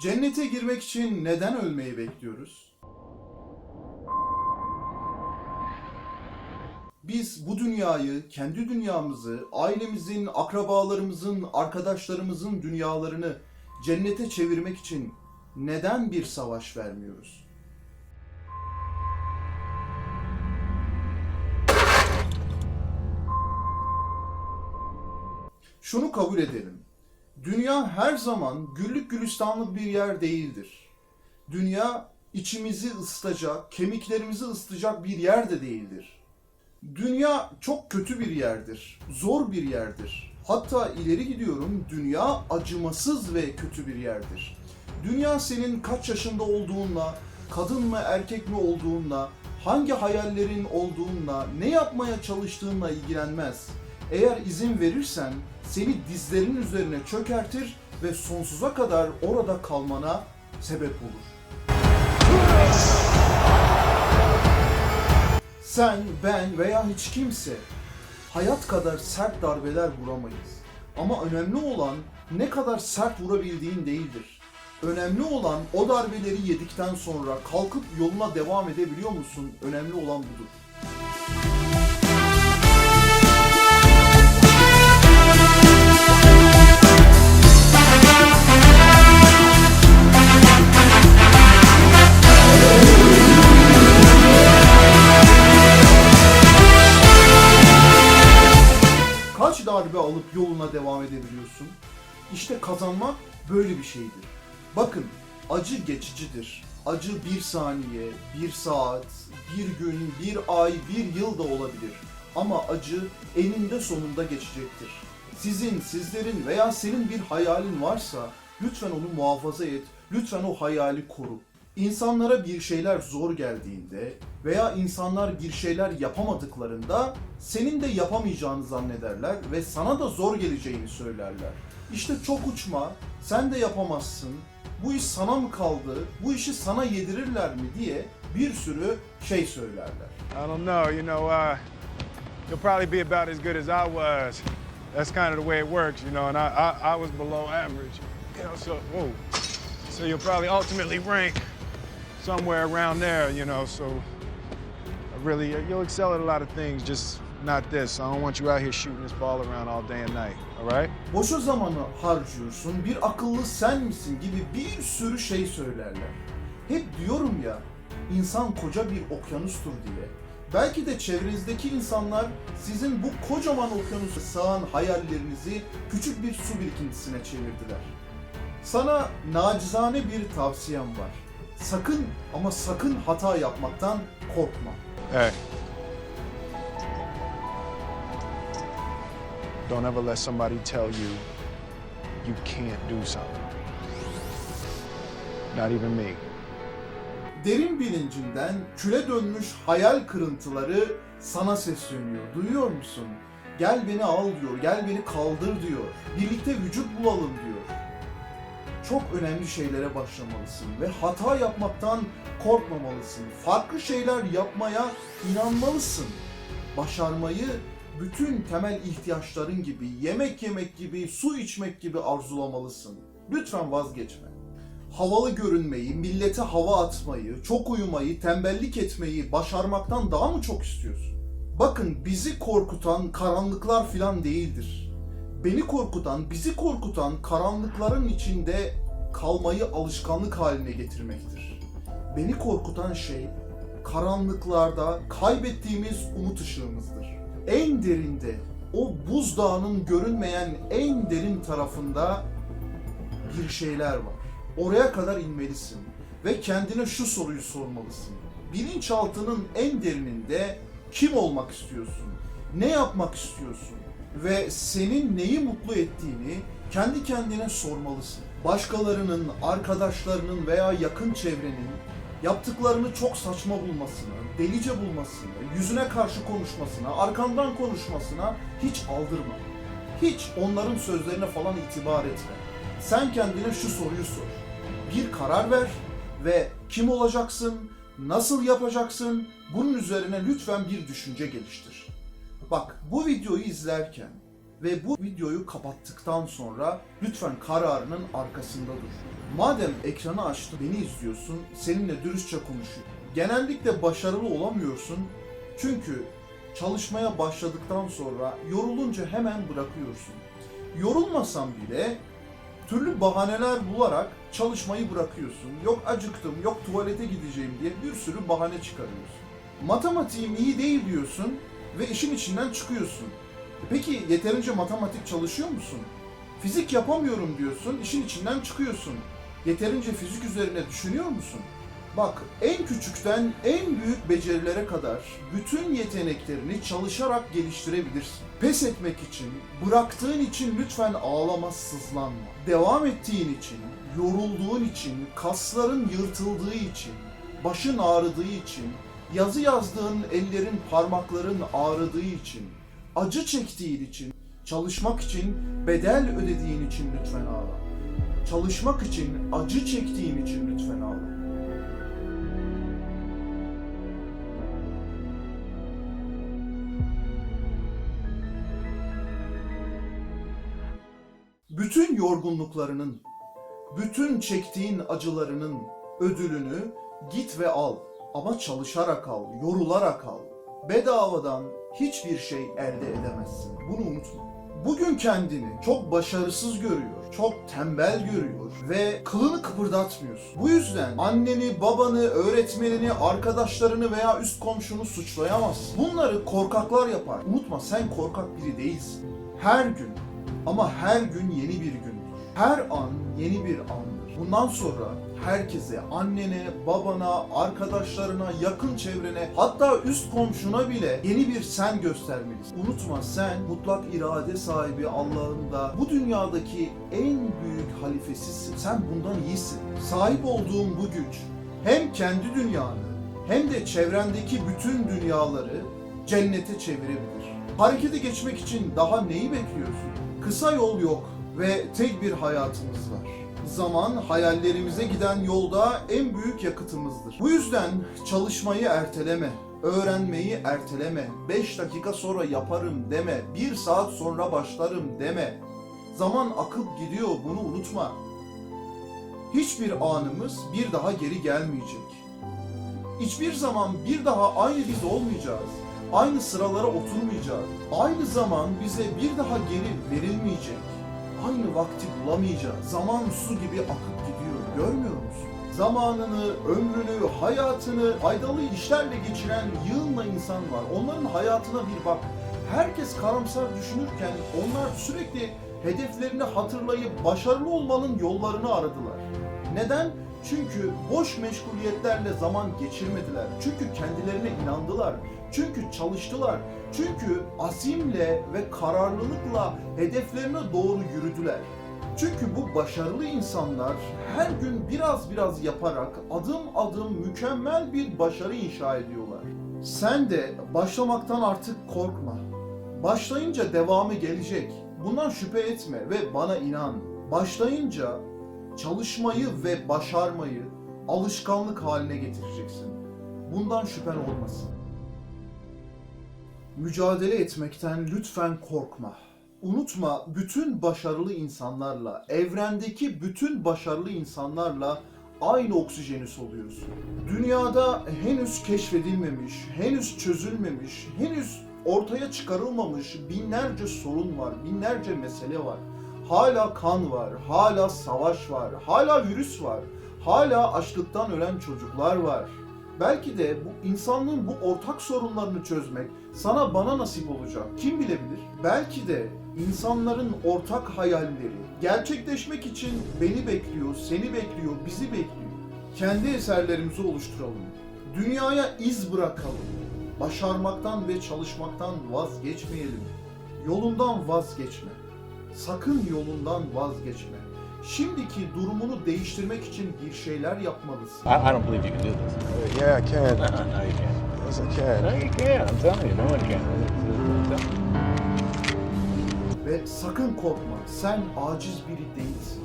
Cennete girmek için neden ölmeyi bekliyoruz? Biz bu dünyayı, kendi dünyamızı, ailemizin, akrabalarımızın, arkadaşlarımızın dünyalarını cennete çevirmek için neden bir savaş vermiyoruz? Şunu kabul edelim. Dünya her zaman güllük gülistanlık bir yer değildir. Dünya içimizi ısıtacak, kemiklerimizi ısıtacak bir yer de değildir. Dünya çok kötü bir yerdir, zor bir yerdir. Hatta ileri gidiyorum, dünya acımasız ve kötü bir yerdir. Dünya senin kaç yaşında olduğunla, kadın mı erkek mi olduğunla, hangi hayallerin olduğunla, ne yapmaya çalıştığınla ilgilenmez. Eğer izin verirsen seni dizlerin üzerine çökertir ve sonsuza kadar orada kalmana sebep olur. Sen, ben veya hiç kimse hayat kadar sert darbeler vuramayız. Ama önemli olan ne kadar sert vurabildiğin değildir. Önemli olan o darbeleri yedikten sonra kalkıp yoluna devam edebiliyor musun? Önemli olan budur. Darbe alıp yoluna devam edebiliyorsun? İşte kazanmak böyle bir şeydir. Bakın acı geçicidir. Acı bir saniye, bir saat, bir gün, bir ay, bir yıl da olabilir. Ama acı eninde sonunda geçecektir. Sizin, sizlerin veya senin bir hayalin varsa lütfen onu muhafaza et, lütfen o hayali koru. İnsanlara bir şeyler zor geldiğinde veya insanlar bir şeyler yapamadıklarında senin de yapamayacağını zannederler ve sana da zor geleceğini söylerler. İşte çok uçma, sen de yapamazsın, bu iş sana mı kaldı, bu işi sana yedirirler mi diye bir sürü şey söylerler. I don't know. You know, uh, you'll probably be about as good as I was. That's kind of the way it works, you know. And I, I, I was below average, you know. So, whoa. So you'll probably ultimately rank somewhere around there, you know. So, I really, you'll excel at a lot of things, just not this. I don't want you out here shooting this ball around all day and night. All right? Boşa zamanı harcıyorsun, bir akıllı sen misin gibi bir sürü şey söylerler. Hep diyorum ya, insan koca bir okyanustur diye. Belki de çevrenizdeki insanlar sizin bu kocaman okyanusa sığan hayallerinizi küçük bir su birikintisine çevirdiler. Sana nacizane bir tavsiyem var. Sakın ama sakın hata yapmaktan korkma. Hey. Don't ever let somebody tell you you can't do something. Not even me. Derin bilincinden küle dönmüş hayal kırıntıları sana sesleniyor. Duyuyor musun? Gel beni al diyor, gel beni kaldır diyor. Birlikte vücut bulalım diyor. Çok önemli şeylere başlamalısın ve hata yapmaktan korkmamalısın. Farklı şeyler yapmaya inanmalısın. Başarmayı bütün temel ihtiyaçların gibi, yemek yemek gibi, su içmek gibi arzulamalısın. Lütfen vazgeçme havalı görünmeyi, millete hava atmayı, çok uyumayı, tembellik etmeyi başarmaktan daha mı çok istiyorsun? Bakın bizi korkutan karanlıklar filan değildir. Beni korkutan, bizi korkutan karanlıkların içinde kalmayı alışkanlık haline getirmektir. Beni korkutan şey karanlıklarda kaybettiğimiz umut ışığımızdır. En derinde, o buzdağının görünmeyen en derin tarafında bir şeyler var. Oraya kadar inmelisin ve kendine şu soruyu sormalısın. Bilinçaltının en derininde kim olmak istiyorsun? Ne yapmak istiyorsun? Ve senin neyi mutlu ettiğini kendi kendine sormalısın. Başkalarının, arkadaşlarının veya yakın çevrenin yaptıklarını çok saçma bulmasını, delice bulmasını, yüzüne karşı konuşmasına, arkandan konuşmasına hiç aldırma. Hiç onların sözlerine falan itibar etme. Sen kendine şu soruyu sor. Bir karar ver ve kim olacaksın, nasıl yapacaksın, bunun üzerine lütfen bir düşünce geliştir. Bak bu videoyu izlerken ve bu videoyu kapattıktan sonra lütfen kararının arkasında dur. Madem ekranı açtı beni izliyorsun, seninle dürüstçe konuşuyorum. Genellikle başarılı olamıyorsun çünkü çalışmaya başladıktan sonra yorulunca hemen bırakıyorsun. Yorulmasan bile türlü bahaneler bularak çalışmayı bırakıyorsun. Yok acıktım, yok tuvalete gideceğim diye bir sürü bahane çıkarıyorsun. Matematiğim iyi değil diyorsun ve işin içinden çıkıyorsun. Peki yeterince matematik çalışıyor musun? Fizik yapamıyorum diyorsun, işin içinden çıkıyorsun. Yeterince fizik üzerine düşünüyor musun? Bak en küçükten en büyük becerilere kadar bütün yeteneklerini çalışarak geliştirebilirsin. Pes etmek için, bıraktığın için lütfen ağlama, sızlanma. Devam ettiğin için, yorulduğun için, kasların yırtıldığı için, başın ağrıdığı için, yazı yazdığın ellerin, parmakların ağrıdığı için, acı çektiğin için, çalışmak için, bedel ödediğin için lütfen ağla. Çalışmak için, acı çektiğin için lütfen ağla. bütün yorgunluklarının, bütün çektiğin acılarının ödülünü git ve al. Ama çalışarak al, yorularak al. Bedavadan hiçbir şey elde edemezsin. Bunu unutma. Bugün kendini çok başarısız görüyor, çok tembel görüyor ve kılını kıpırdatmıyorsun. Bu yüzden anneni, babanı, öğretmenini, arkadaşlarını veya üst komşunu suçlayamazsın. Bunları korkaklar yapar. Unutma sen korkak biri değilsin. Her gün ama her gün yeni bir gündür. Her an yeni bir andır. Bundan sonra herkese, annene, babana, arkadaşlarına, yakın çevrene, hatta üst komşuna bile yeni bir sen göstermelisin. Unutma sen mutlak irade sahibi Allah'ın da bu dünyadaki en büyük halifesisin. Sen bundan iyisin. Sahip olduğun bu güç hem kendi dünyanı hem de çevrendeki bütün dünyaları cennete çevirebilir. Harekete geçmek için daha neyi bekliyorsun? Kısa yol yok ve tek bir hayatımız var. Zaman hayallerimize giden yolda en büyük yakıtımızdır. Bu yüzden çalışmayı erteleme, öğrenmeyi erteleme, 5 dakika sonra yaparım deme, 1 saat sonra başlarım deme. Zaman akıp gidiyor bunu unutma. Hiçbir anımız bir daha geri gelmeyecek. Hiçbir zaman bir daha aynı biz olmayacağız. Aynı sıralara oturmayacağız. Aynı zaman bize bir daha geri verilmeyecek. Aynı vakti bulamayacağız. Zaman su gibi akıp gidiyor. Görmüyor musun? Zamanını, ömrünü, hayatını faydalı işlerle geçiren yığınla insan var. Onların hayatına bir bak. Herkes karamsar düşünürken onlar sürekli hedeflerini hatırlayıp başarılı olmanın yollarını aradılar. Neden? Çünkü boş meşguliyetlerle zaman geçirmediler. Çünkü kendilerine inandılar. Çünkü çalıştılar. Çünkü azimle ve kararlılıkla hedeflerine doğru yürüdüler. Çünkü bu başarılı insanlar her gün biraz biraz yaparak adım adım mükemmel bir başarı inşa ediyorlar. Sen de başlamaktan artık korkma. Başlayınca devamı gelecek. Bundan şüphe etme ve bana inan. Başlayınca çalışmayı ve başarmayı alışkanlık haline getireceksin. Bundan şüphen olmasın. Mücadele etmekten lütfen korkma. Unutma bütün başarılı insanlarla, evrendeki bütün başarılı insanlarla aynı oksijeni soluyorsun. Dünyada henüz keşfedilmemiş, henüz çözülmemiş, henüz ortaya çıkarılmamış binlerce sorun var, binlerce mesele var. Hala kan var, hala savaş var, hala virüs var, hala açlıktan ölen çocuklar var. Belki de bu insanlığın bu ortak sorunlarını çözmek sana bana nasip olacak. Kim bilebilir? Belki de insanların ortak hayalleri gerçekleşmek için beni bekliyor, seni bekliyor, bizi bekliyor. Kendi eserlerimizi oluşturalım. Dünyaya iz bırakalım. Başarmaktan ve çalışmaktan vazgeçmeyelim. Yolundan vazgeçme. Sakın yolundan vazgeçme. Şimdiki durumunu değiştirmek için bir şeyler yapmalısın. I, I don't believe you can do this. Yeah, I can. no, you can't. Yes, I No, can. you can. I'm telling you, no one can. Ve sakın korkma. Sen aciz biri değilsin.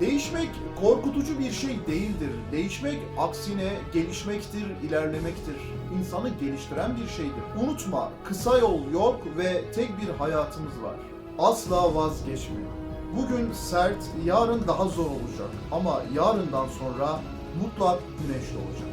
Değişmek korkutucu bir şey değildir. Değişmek aksine gelişmektir, ilerlemektir. İnsanı geliştiren bir şeydir. Unutma, kısa yol yok ve tek bir hayatımız var. Asla vazgeçme. Bugün sert, yarın daha zor olacak. Ama yarından sonra mutlak güneşli olacak.